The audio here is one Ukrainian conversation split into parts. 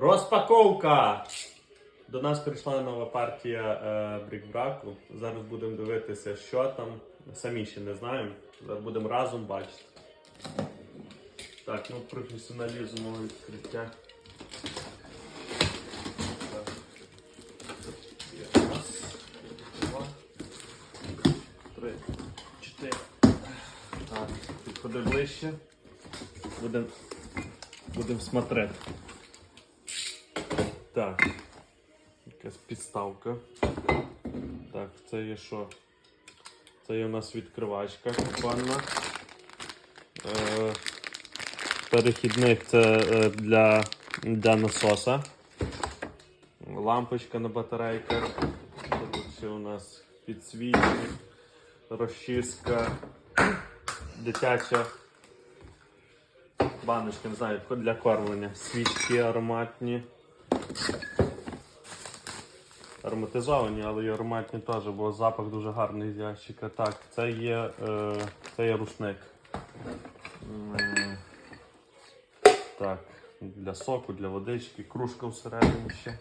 Розпаковка! До нас прийшла нова партія е, брікбраку. Зараз будемо дивитися, що там. Самі ще не знаємо. Зараз будемо разом бачити. Так, ну професіоналізм відкриття. Раз, три, чотири. Так, підходи ближче. Будемо будем смотрети. Так. Якась підставка. Так, це є що? Це є у нас відкривачка купальна. Е, перехідник це е, для, для насоса. Лампочка на батарейках. Тут ще у нас підсвічник, розчистка, дитяча баночка, не знаю, для кормлення. Свічки ароматні. Ароматизовані, але і ароматні теж, бо запах дуже гарний з ящика. Так, це є, е, це є рушник. Так, для соку, для водички, кружка всередині ще.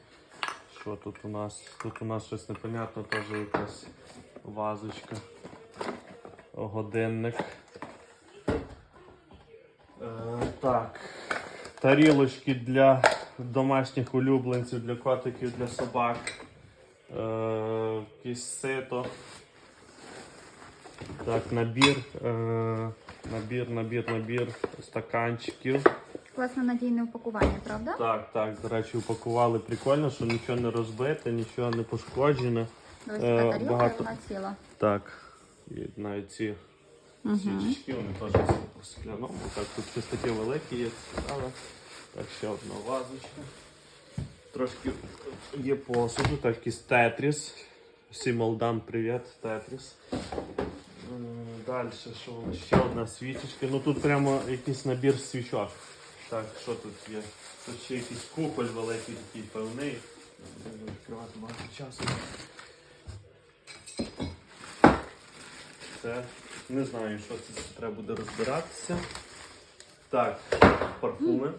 Що тут у нас? Тут у нас щось непонятно, теж якась вазочка. Годинник. Е, так. Тарілочки для домашніх улюбленців, для котиків, для собак. Е, якесь сито. Так, набір, е, набір, набір, набір стаканчиків. Класно надійне упакування, правда? Так, так, до речі, упакували прикольно, що нічого не розбите, нічого не пошкоджене. Дивись, Е, така тарілка, багато- вона ціла. Так, і навіть ці свічечки, вони теж всі скляному. Так, тут щось таке велике є, цікаве. Так, ще одна вазочка. Трошки є посуду, так, якийсь тетріс. Всім Молдан, привіт, тетріс. Далі, що ще одна свічечка. Ну тут прямо якийсь набір свічок. Так, що тут є? Тут ще якийсь куполь великий, такий певний. Будемо відкривати багато часу. Це не знаю, що це треба буде розбиратися. Так, парфуми.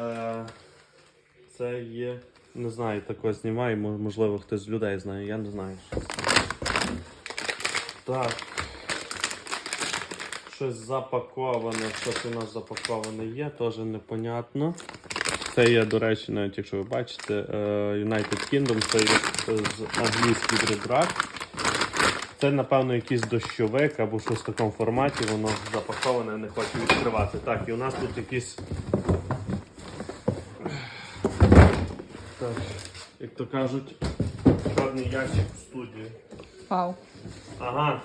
Е, Це є. Не знаю, такого знімаю, можливо, хтось з людей знає, я не знаю, що це. Так. Щось запаковане, щось у нас запаковане є, теж непонятно. Це є, до речі, навіть якщо ви бачите, е, United Kingdom, це є з англійський брібрак. Це, напевно, якийсь дощовик або щось в такому форматі, воно запаковане, не хочу відкривати. Так, і у нас тут якийсь. Так, як то кажуть, чорний ящик в студії. Вау. Ага.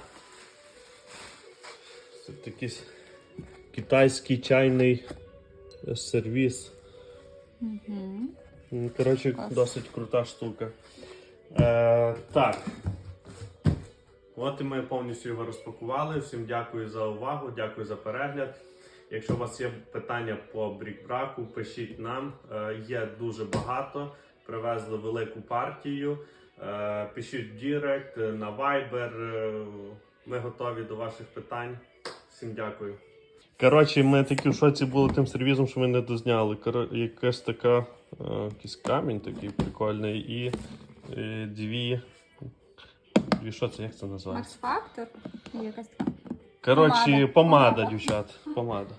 Це якийсь китайський чайний сервіс. Ну, Коротше, Клас. досить крута штука. Е, так. От і ми повністю його розпакували. Всім дякую за увагу, дякую за перегляд. Якщо у вас є питання по брікбраку, пишіть нам. Е, є дуже багато. Привезли велику партію. Е, пишіть в Дірект, е, на Viber. Е, Ми готові до ваших питань. Всім дякую. Коротше, ми такі в шоці були тим сервізом, що ми не дозняли. Якась така, якийсь камінь такий прикольний і е, дві. Дві що це, як це називається? Макс Фактор. Якась така. Коротше, помада, Помада. дівчат. Помада.